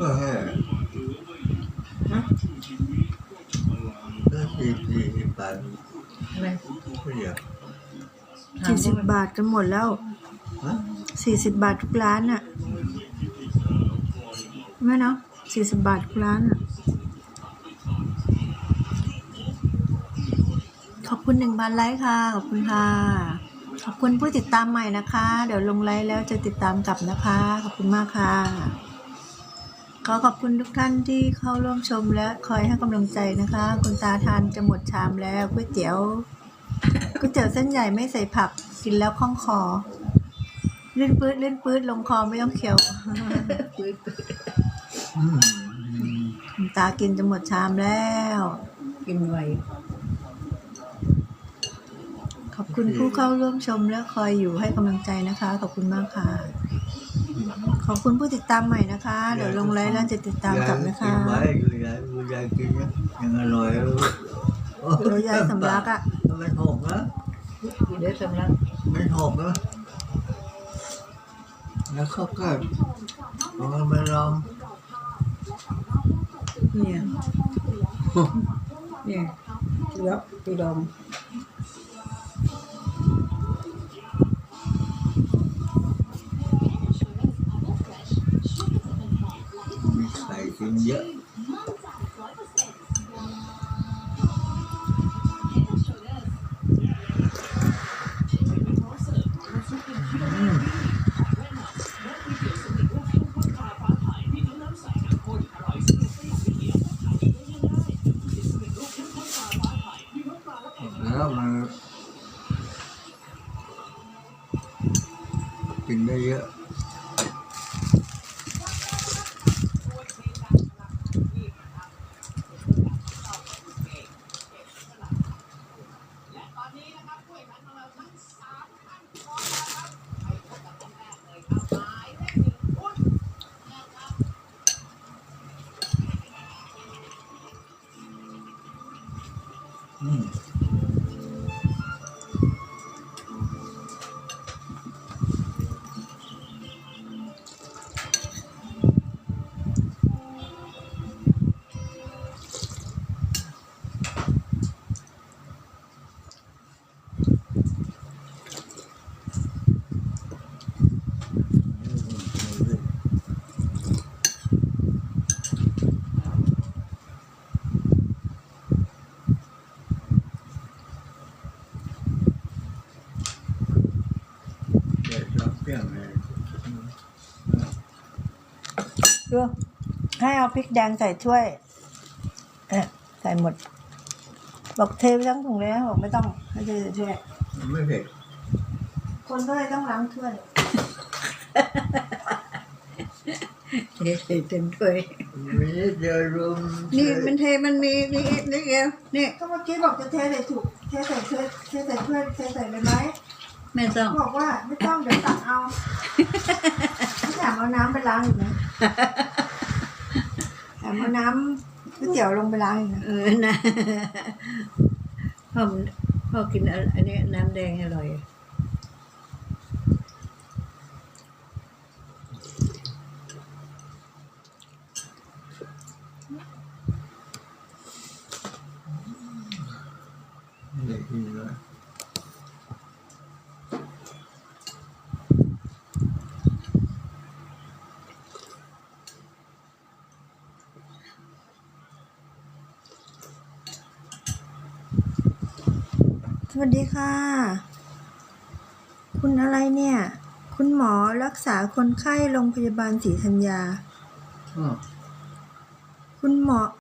เออได้สี่สี่สิบบาทอะไรไม่อสี่สิบบาทกันหมดแล้วสี่สิบบาททุกร้านอะไม่เนาะสี่สิบบาททุกร้านน่ะขอบคุณหนึ่งพันไลค์ค่ะ ขอบคุณค่ะ ขอบคุณผู้ติดตามใหม่นะคะ เดี๋ยวลงไลค์แล้วจะติดตามกลับนะคะ ขอบคุณมากค่ะ ขอขอบคุณทุกท่านที่เข้าร่วมชมและคอยให้กำลังใจนะคะ คุณตาทานจะหมดชามแล้วก๋วยเตี๋ยวก๋วยเตี๋ยวเส้นใหญ่ไม่ใส่ผักกินแล้วคล่องคอลื่นปื๊ดลื่นปื๊ดลงคอไม่ต้องเคี้ยวอืมคุณตากินจะหมดชามแล้ว กินไวขอบคุณผู้เข้าร่วมชมและคอยอยู่ให้กำลังใจนะคะ ขอบคุณมากค่ะ ขอบคุณผู้ติดตามใหม่นะคะ เดี๋ยวลงไลน์แล้วจะติดตามกลับนะคะยายกินไว้อยู่ยายอยู่ยายกินยังยังอร่อยเลยเดี๋ยวยายสำลักอะไม่หกนะกินได้สำลักไม่หกนะแล้วเขาก็ลองไปลองเนี่ยเนี่ยเยอะปีดอง ไข่กินเย อ ดูให้เอาพริกแดงใส่ถ้วยเอะใส่หมด บอกเทไปทั้งถุงเลยนะบอกไม่ต้องให้เทใส่ถ้วยไม่เผ็ดคนก็เลยต้องล้างถ้วยเทใส่เต็มถ้วยมีนิดเดียวรวมนี่มันเทมันมีนี่นี่เดียวนี่ก็เมื่อกี้บอกจะเทใส่ถุงเทใส่ถ้วยเทใส่ถ้วยเทใส่เลยไหมแม่ต้องบอกว่าไม่ต้องเดี๋ยวตักเอา ไม่อยากเอาน้ำไปล้างอีกนะแถมเอาน้ำก๋วยเตี๋ยวลงไปล้างอีกนะเออนะพ่อมันพ่อกินอันนี้น้ำแดงอร่อยไม่ได้กินเลย สวัสดีค่ะ คุณอะไรเนี่ย คุณหมอรักษาคนไข้โรงพยาบาลศรีธัญญาอ้าวคุณหมอ